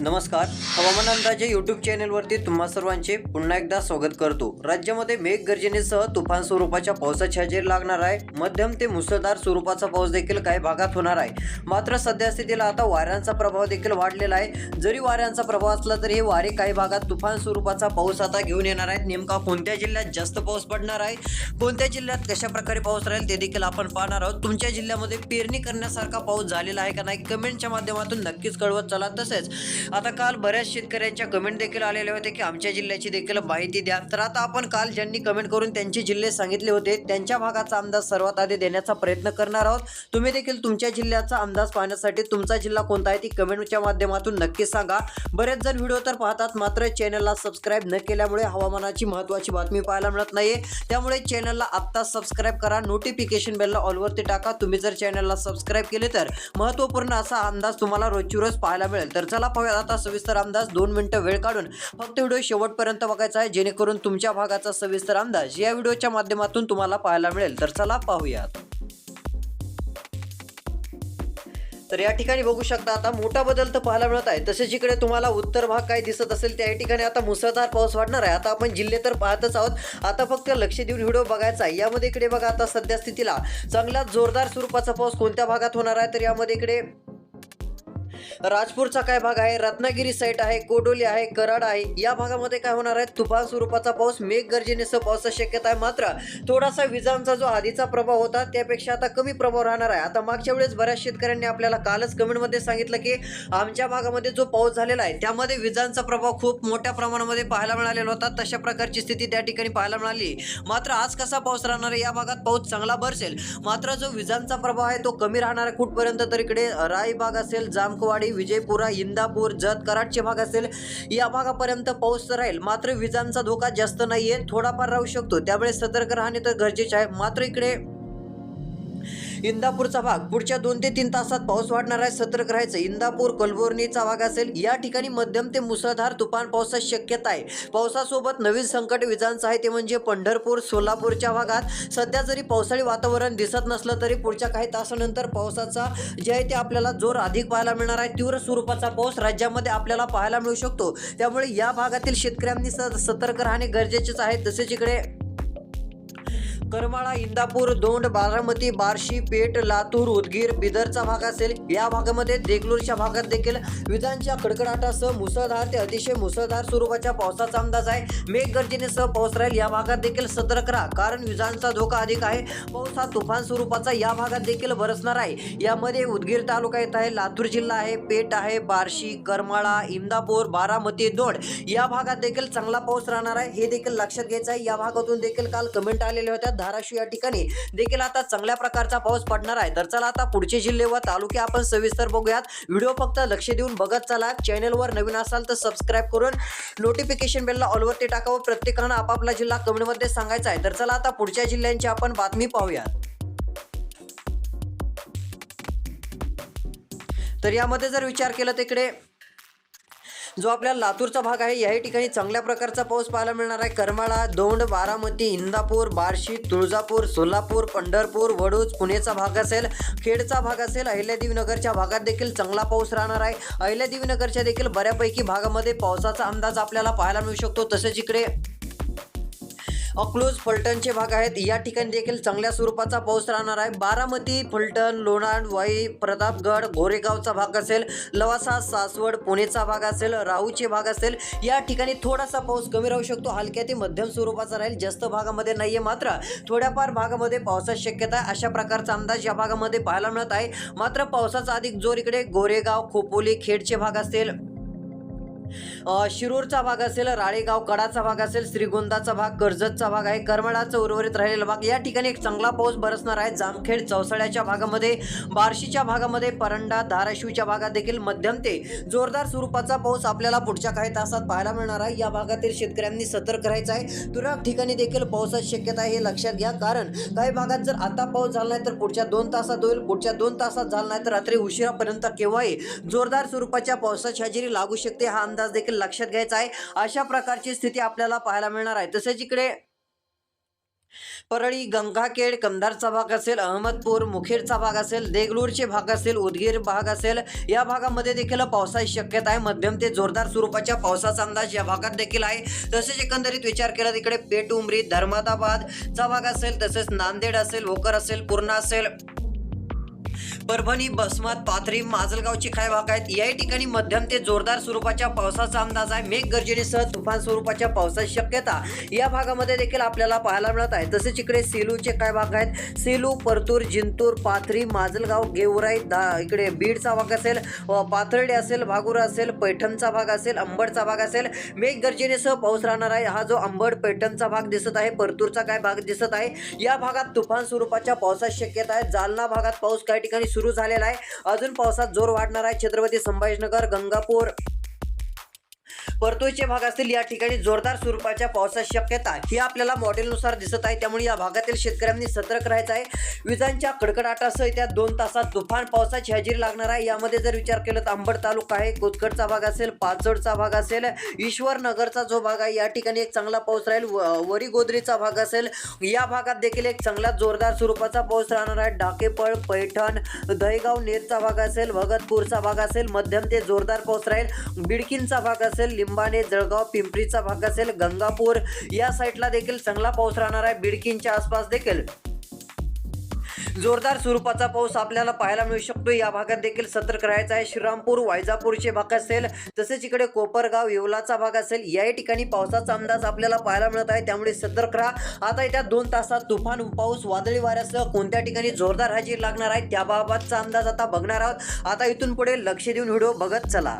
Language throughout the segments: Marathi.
नमस्कार. हवामान अंदाजे यूट्यूब चॅनेलवरती तुम्हा सर्वांचे पुन्हा एकदा स्वागत करतो. राज्यामध्ये मेघगर्जनेसह तुफान स्वरूपाच्या पावसाची हजेरी लागणार आहे. मध्यम ते मुसळधार स्वरूपाचा पाऊस देखील काही भागात होणार आहे. मात्र सध्या स्थितीला आता वाऱ्यांचा प्रभाव देखील वाढलेला आहे. जरी वाऱ्यांचा प्रभाव असला तरी हे वारे काही भागात तुफान स्वरूपाचा पाऊस आता घेऊन येणार आहेत. नेमका कोणत्या जिल्ह्यात जास्त पाऊस पडणार आहे? कोणत्या जिल्ह्यात कशा प्रकारे पाऊस राहील ते देखील आपण पाहणार आहोत. तुमच्या जिल्ह्यामध्ये पेरणी करण्यासारखा पाऊस झालेला आहे का नाही? कमेंटच्या माध्यमातून नक्कीच कळवत चला. तसेच आता काल बऱ्याच शेतकऱ्यांच्या कमेंट देखील आलेले होते की आमच्या जिल्ह्याची देखील माहिती द्या. तर आता आपण काल ज्यांनी कमेंट करून त्यांचे जिल्हे सांगितले होते त्यांच्या भागाचा अंदाज सर्वात आधी देण्याचा प्रयत्न करणार आहोत. तुम्ही देखील तुमच्या जिल्ह्याचा अंदाज पाहण्यासाठी तुमचा जिल्हा कोणता आहे ती कमेंटच्या माध्यमातून नक्की सांगा. बरेच जण व्हिडिओ तर पाहतात मात्र चॅनलला सबस्क्राईब न केल्यामुळे हवामानाची महत्त्वाची बातमी पाहायला मिळत नाहीये. त्यामुळे चॅनलला आत्ता सबस्क्राईब करा नोटिफिकेशन बेलला ऑलवरती टाका. तुम्ही जर चॅनलला सबस्क्राईब केले तर महत्त्वपूर्ण असा अंदाज तुम्हाला रोजची रोज पाहायला मिळेल. तर चला पाहूया आता सविस्तर अंदाज दोन मिनटं वेळ काढून फक्त व्हिडिओ शेवटपर्यंत बघायचा आहे जेणेकरून तुमच्या भागाचा सविस्तर अंदाज या व्हिडिओच्या माध्यमातून तुम्हाला पाहायला मिळेल. तर चला पाहूयात. तर या ठिकाणी बघू शकता आता मोठा बदल तर पाहायला मिळत आहे. तसेच इकडे तुम्हाला उत्तर भाग काय दिसत असेल त्या ठिकाणी आता मुसळधार पाऊस वाढणार आहे. आता आपण जिल्हे तर पाहतच आहोत. आता फक्त लक्ष देऊन व्हिडिओ बघायचा आहे. यामध्ये इकडे बघा आता सध्या स्थितीला चांगला जोरदार स्वरूपाचा पाऊस कोणत्या भागात होणार आहे? तर यामध्ये इकडे राजपूरचा काय भाग आहे? रत्नागिरी साईट आहे कोडोली आहे कराड आहे. या भागामध्ये काय होणार आहे? तुफान स्वरूपाचा पाऊस मेघगर्जनेसह पावसाची शक्यता आहे. मात्र थोडासा विजांचा जो आधीचा प्रभाव होता त्यापेक्षा आता कमी प्रभाव राहणार आहे. आता मागच्या वेळेस बऱ्याच शेतकऱ्यांनी आपल्याला कालच कमेंटमध्ये सांगितलं की आमच्या भागामध्ये जो पाऊस झालेला आहे त्यामध्ये विजांचा प्रभाव खूप मोठ्या प्रमाणामध्ये पाहायला मिळालेला होता. तशा प्रकारची स्थिती त्या ठिकाणी पाहायला मिळाली. मात्र आज कसा पाऊस राहणार आहे? या भागात पाऊस चांगला बरसेल. मात्र जो विजांचा प्रभाव आहे तो कमी राहणार आहे. कुठपर्यंत तर इकडे रायबाग भाग असेल जामकवाडी विजयपुरा इंदापूर जत कराडचे भाग असेल या भागापर्यंत पाऊस राहील. मात्र विजांचा धोका जास्त नाहीये. थोडाफार राहू शकतो. त्यामुळे सतर्क राहणे तर गरजेचे आहे. मात्र इकडे इंदापूरचा भाग. पुढच्या दोन ते तीन तासात पाऊस वाढणार आहे सतर्क राहायचं. इंदापूर कलबोर्णीचा भाग असेल या ठिकाणी मध्यम ते मुसळधार तुफान पावसाची शक्यता आहे. पावसासोबत नवीन संकट विजांचं आहे ते म्हणजे पंढरपूर सोलापूरच्या भागात सध्या जरी पावसाळी वातावरण दिसत नसलं तरी पुढच्या काही तासानंतर पावसाचा जे आहे ते आपल्याला जोर अधिक पाहायला मिळणार आहे. तीव्र स्वरूपाचा पाऊस राज्यामध्ये आपल्याला पाहायला मिळू शकतो. त्यामुळे या भागातील शेतकऱ्यांनी स- सतर्क राहणे गरजेचेच आहे. तसेच इकडे करमाळा इंदापूर दोंड बारामती बार्शी पेठ लातूर उदगीर बिदरचा भाग असेल. या भागामध्ये देगलूरच्या भागात देखील विजांच्या कडकडाटासह मुसळधार ते अतिशय मुसळधार स्वरूपाच्या पावसाचा अंदाज आहे. मेघगर्जनेसह पाऊस राहील. या भागात देखील सतर्क राहा कारण विजांचा धोका अधिक आहे. पाऊस हा तुफान स्वरूपाचा या भागात देखील बरसणार आहे. यामध्ये उदगीर तालुका येत आहे लातूर जिल्हा आहे पेठ आहे बार्शी करमाळा इंदापूर बारामती दोंड. या भागात देखील चांगला पाऊस राहणार आहे. हे देखील लक्षात घ्यायचं आहे. या भागातून देखील काल कमेंट आलेल्या होत्या. धाराशिव या ठिकाणी. देखील आता चांगल्या प्रकारचा पाऊस पडणार आहे. तर चला आता पुढचे जिल्हे व तालुके आपण सविस्तर बघूयात. व्हिडिओ फक्त लक्ष देऊन बघत चला. चॅनलवर नवीन असाल तर सबस्क्राईब करून नोटिफिकेशन बेलला ऑलवरती टाका व प्रत्येकानं आपापला जिल्हा कमेंटमध्ये सांगायचा आहे. तर चला आता पुढच्या जिल्ह्यांची आपण बातमी पाहूयात. तर यामध्ये जर विचार केला तिकडे जो आपल्या लातूरचा भाग आहे याही ठिकाणी चांगल्या प्रकारचा पाऊस पाहायला मिळणार आहे. करमाळा दोंड बारामती इंदापूर बार्शी तुळजापूर सोलापूर पंढरपूर वडूज पुणेचा भाग असेल खेडचा भाग असेल अहिल्यादेवीनगरच्या भागात देखील चांगला पाऊस राहणार आहे. अहिल्यादेवीनगरच्या देखील बऱ्यापैकी भागामध्ये पावसाचा अंदाज आपल्याला पाहायला मिळू शकतो. तसेच इकडे अकलूज फलटणचे भाग आहेत. या ठिकाणी देखील चांगल्या स्वरूपाचा पाऊस राहणार आहे. बारामती फलटण लोणाड वाई प्रतापगड गोरेगावचा भाग असेल लवासा सासवड पुणेचा भाग असेल राहूचे भाग असेल या ठिकाणी थोडासा पाऊस कमी राहू शकतो. हलक्या ते मध्यम स्वरूपाचा राहील. जास्त भागामध्ये नाही आहे मात्र थोड्याफार भागामध्ये पावसाची शक्यता आहे. अशा प्रकारचा अंदाज या भागामध्ये पाहायला मिळत आहे. मात्र पावसाचा अधिक जोर इकडे गोरेगाव खोपोली खेडचे भाग असेल शिरूरचा भाग असेल राळेगाव कडाचा भाग असेल श्रीगोंदाचा भाग कर्जतचा भाग आहे. करमाळाचा उर्वरित राहिलेला भाग. या ठिकाणी एक चांगला पाऊस बरसणार आहे. जामखेड चौसाळ्याच्या भागामध्ये बार्शीच्या भागामध्ये परंडा धाराशिवच्या भागात देखील मध्यम ते जोरदार स्वरूपाचा पाऊस आपल्याला पुढच्या काही तासात पाहायला मिळणार आहे. या भागातील शेतकऱ्यांनी सतर्क राहायचं आहे. तुरळक ठिकाणी देखील पावसाची शक्यता आहे हे लक्षात घ्या. कारण काही भागात जर आता पाऊस झाला नाही तर पुढच्या दोन तासात होईल. पुढच्या दोन तासात झाला नाही तर रात्री उशिरापर्यंत केव्हाही जोरदार स्वरूपाच्या पावसाची हजेरी लागू शकते. हा अंदाज देखील लक्षात घ्यायचा आहे. अशा प्रकारची स्थिती आपल्याला पाहायला मिळणार आहे. तसेच इकडे परळी गंगाखेड कंधारचा भाग असेल अहमदपूर मुखेडचा भाग असेल देगलूरचे भाग असेल उदगीर भाग असेल या भागामध्ये देखील पावसाची शक्यता आहे. मध्यम ते जोरदार स्वरूपाच्या पावसाचा अंदाज या भागात देखील आहे. तसेच एकंदरीत विचार केला तिकडे पेट उमरी धर्मादाबादचा भाग असेल तसेच नांदेड असेल भोकर असेल पूर्णा असेल परभणी बसमत पाथरी माजलगावची काय भाग आहेत याही ठिकाणी मध्यम ते जोरदार स्वरूपाच्या पावसाचा अंदाज आहे. मेघगर्जनेसह तुफान स्वरूपाच्या पावसाची शक्यता या भागामध्ये देखील आपल्याला पाहायला मिळत आहे. तसेच इकडे सेलूचे काय भाग आहेत? सेलू परतूर जिंतूर पाथरी माजलगाव गेवराई दा इकडे बीडचा भाग असेल व असेल भागुरा असेल पैठणचा भाग असेल अंबडचा भाग असेल. मेघगर्जनेसह पाऊस राहणार आहे. हा जो अंबड पैठणचा भाग दिसत आहे परतूरचा काय भाग दिसत आहे? या भागात तुफान स्वरूपाच्या पावसाची शक्यता आहे. जालना भागात पाऊस काही ठिकाणी सुरू झालेला आहे. अजून पावसात जोर वाढणार आहे. छत्रपती संभाजीनगर गंगापूर परतोईचे भाग असतील या ठिकाणी जोरदार स्वरूपाच्या पावसाची शक्यता ही आपल्याला मॉडेलनुसार दिसत आहे. त्यामुळे या भागातील शेतकऱ्यांनी सतर्क राहायचं आहे. विजांच्या कडकडाटासह येत्या दोन तासात तुफान पावसाची हजेरी लागणार आहे. यामध्ये जर विचार केला तर अंबड तालुका आहे कोतकडचा भाग असेल पाचोडचा भाग असेल ईश्वरनगरचा जो भाग आहे या ठिकाणी एक चांगला पाऊस राहील. व- वरी गोदरीचा भाग असेल या भागात देखील एक चांगला जोरदार स्वरूपाचा पाऊस राहणार आहे. डाकेपळ पैठण दहेगाव नेरचा भाग असेल भगतपूरचा भाग असेल मध्यम ते जोरदार पाऊस राहील. बिडकींचा भाग असेल अंबाने जळगाव पिंपरीचा भाग असेल गंगापूर या साईडला देखील चांगला पाऊस राहणार आहे. बिडकींच्या आसपास देखील. जोरदार स्वरूपाचा पाऊस आपल्याला पाहायला मिळू शकतो. या भागात देखील सतर्क राहायचा आहे. श्रीरामपूर वायजापूरचे भाग असेल तसेच इकडे कोपरगाव येवलाचा भाग असेल याही ठिकाणी पावसाचा अंदाज आपल्याला पाहायला मिळत आहे. त्यामुळे सतर्क राहा. आता येत्या दोन तासात तुफान पाऊस वादळी वाऱ्यासह कोणत्या ठिकाणी जोरदार हजेरी लागणार आहे त्याबाबतचा अंदाज आता बघणार आहोत. आता इथून पुढे लक्ष देऊन व्हिडिओ बघत चला.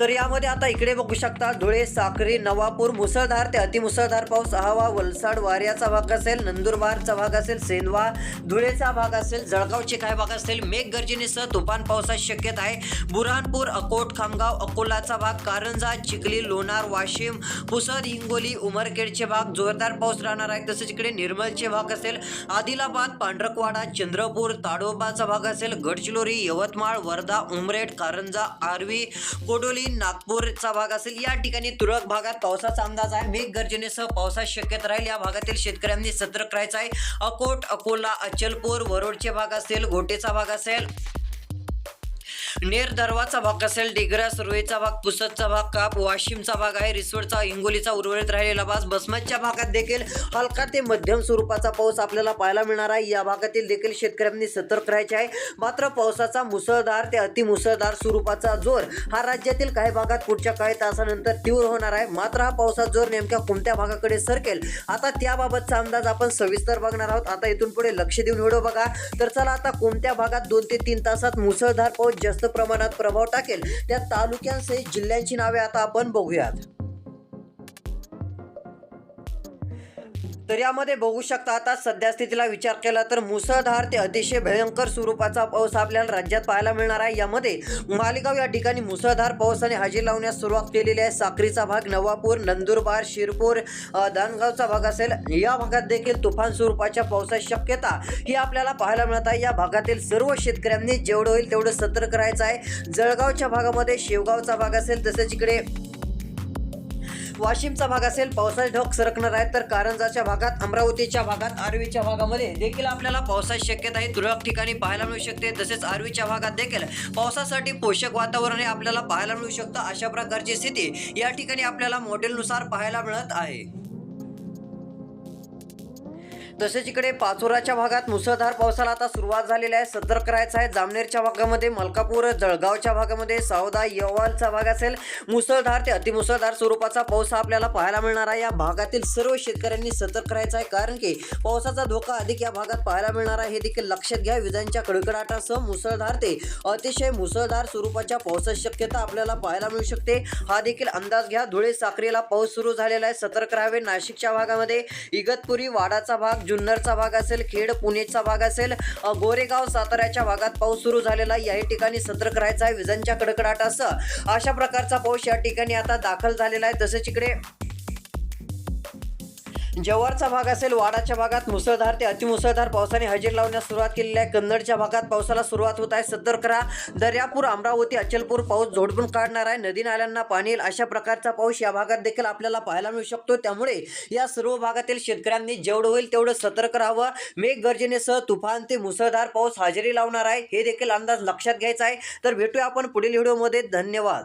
तर यामध्ये आता इकडे बघू शकता धुळे साक्री नवापूर मुसळधार ते अतिमुसळधार पाऊस आहावा वलसाड वाऱ्याचा भाग असेल नंदुरबारचा भाग असेल सेंदवा धुळेचा भाग असेल जळगावचे काय भाग असेल मेघगर्जनेसह तुफान पावसाची शक्यता आहे. बुरहानपूर अकोट खामगाव अकोलाचा भाग कारंजा चिखली लोणार वाशिम पुसद हिंगोली उमरखेडचे भाग जोरदार पाऊस राहणार आहे. तसेच इकडे निर्मलचे भाग असेल आदिलाबाद पांढरकवाडा चंद्रपूर ताडोबाचा भाग असेल गडचिरोली यवतमाळ वर्धा उमरेड कारंजा आर्वी कोडोली नागपूरचा भाग असेल. या ठिकाणी तुरळक भागात पावसाचा अंदाज आहे. मेघगर्जनेसह पावसाची शक्यता राहील. या भागातील शेतकऱ्यांनी सतर्क राहायचं आहे. अकोट अकोला अचलपूर वरोडचे भाग असेल घोटेचा भाग असेल. नेर दरवाचा भाग असेल डिग्रा सुरवेचा भाग पुसदचा भाग काप वाशिमचा भाग आहे रिसोडचा हिंगोलीचा उर्वरित राहिलेला भाग बसमतच्या भागात देखील हलका ते मध्यम स्वरूपाचा पाऊस आपल्याला पाहायला मिळणार आहे. या भागातील देखील शेतकऱ्यांनी सतर्क राहायचे आहे. मात्र पावसाचा मुसळधार ते अतिमुसळधार स्वरूपाचा जोर हा राज्यातील काही भागात पुढच्या काही तासानंतर तीव्र होणार आहे. मात्र हा पावसाचा जोर नेमक्या कोणत्या भागाकडे सरकेल? आता त्याबाबतचा अंदाज आपण सविस्तर बघणार आहोत. आता इथून पुढे लक्ष देऊन व्हिडिओ बघा. तर चला आता कोणत्या भागात दोन ते तीन तासात मुसळधार पाऊस जास्त प्रमाणात प्रभाव टाकेल. त्या तालुक्यांसहित जिल्ह्यांची नावे आता आपण बघूयात. तर यामध्ये बघू शकता आता सध्या स्थितीला विचार केला तर मुसळधार ते अतिशय भयंकर स्वरूपाचा पाऊस आपल्याला राज्यात पाहायला मिळणार आहे. यामध्ये मालेगाव या ठिकाणी मुसळधार पावसाने हजेरी लावण्यास सुरुवात केलेली आहे. साक्रीचा भाग नवापूर नंदुरबार शिरपूर दानगावचा भाग असेल. या भागात देखील तुफान स्वरूपाच्या पावसाची शक्यता ही आपल्याला पाहायला मिळत आहे. या भागातील सर्व शेतकऱ्यांनी जेवढं होईल तेवढं सतर्क राहायचं आहे. जळगावच्या भागामध्ये शेवगावचा भाग असेल तसेच इकडे वाशिमचा भाग असेल पावसाचे ढग सरकणार आहेत तर कारंजाच्या भागात अमरावतीच्या भागात आर्वीच्या भागामध्ये देखील आपल्याला पावसाची शक्यता ही तुरळक ठिकाणी पाहायला मिळू शकते तसेच आर्वीच्या भागात देखील पावसासाठी पोषक वातावरण हे आपल्याला पाहायला मिळू शकतं. अशा प्रकारची स्थिती या ठिकाणी आपल्याला मॉडेलनुसार पाहायला मिळत आहे. तसेच इकडे पाचोराच्या भागात मुसळधार पावसाला आता सुरुवात झालेली आहे. सतर्क राहायचं आहे. जामनेरच्या भागामध्ये मलकापूर जळगावच्या भागामध्ये सावदा यवलचा भाग असेल. मुसळधार ते अतिमुसळधार स्वरूपाचा पाऊस हा आपल्याला पाहायला मिळणार आहे. या भागातील सर्व शेतकऱ्यांनी सतर्क राहायचं आहे. कारण की पावसाचा धोका अधिक या भागात पाहायला मिळणार आहे. हे देखील लक्षात घ्या. विजांच्या कडकडाटासह मुसळधार ते अतिशय मुसळधार स्वरूपाच्या पावसाची शक्यता आपल्याला पाहायला मिळू शकते. हा देखील अंदाज घ्या. धुळे साक्रीला पाऊस सुरू झालेला आहे. सतर्क राहावे. नाशिकच्या भागामध्ये इगतपुरी वाडाचा भाग जुन्नरचा भाग असेल खेड पुणेचा भाग असेल गोरेगाव साताऱ्याच्या भागात पाऊस सुरू झालेला आहे. याही ठिकाणी सतर्क राहायचा आहे. विजांच्या कडकडाटासह अशा प्रकारचा पाऊस या ठिकाणी आता दाखल झालेला आहे. तसेच इकडे जव्हारचा भाग असेल वाडाच्या भागात मुसळधार ते अतिमुसळधार पावसाने हजेरी लावण्यास सुरुवात केलेली आहे. कन्नडच्या भागात पावसाला सुरुवात होत आहे. सतर्क राहा दर्यापूर अमरावती अचलपूर पाऊस झोडपून काढणार आहे. नदी नाल्यांना पाणी येईल. अशा प्रकारचा पाऊस या भागात देखील आपल्याला पाहायला मिळू शकतो. त्यामुळे या सर्व भागातील शेतकऱ्यांनी जेवढं होईल तेवढं सतर्क राहावं. मेघगर्जनेसह तुफान ते मुसळधार पाऊस हजेरी लावणार आहे. हे देखील अंदाज लक्षात घ्यायचा आहे. तर भेटूया आपण पुढील व्हिडिओमध्ये. धन्यवाद.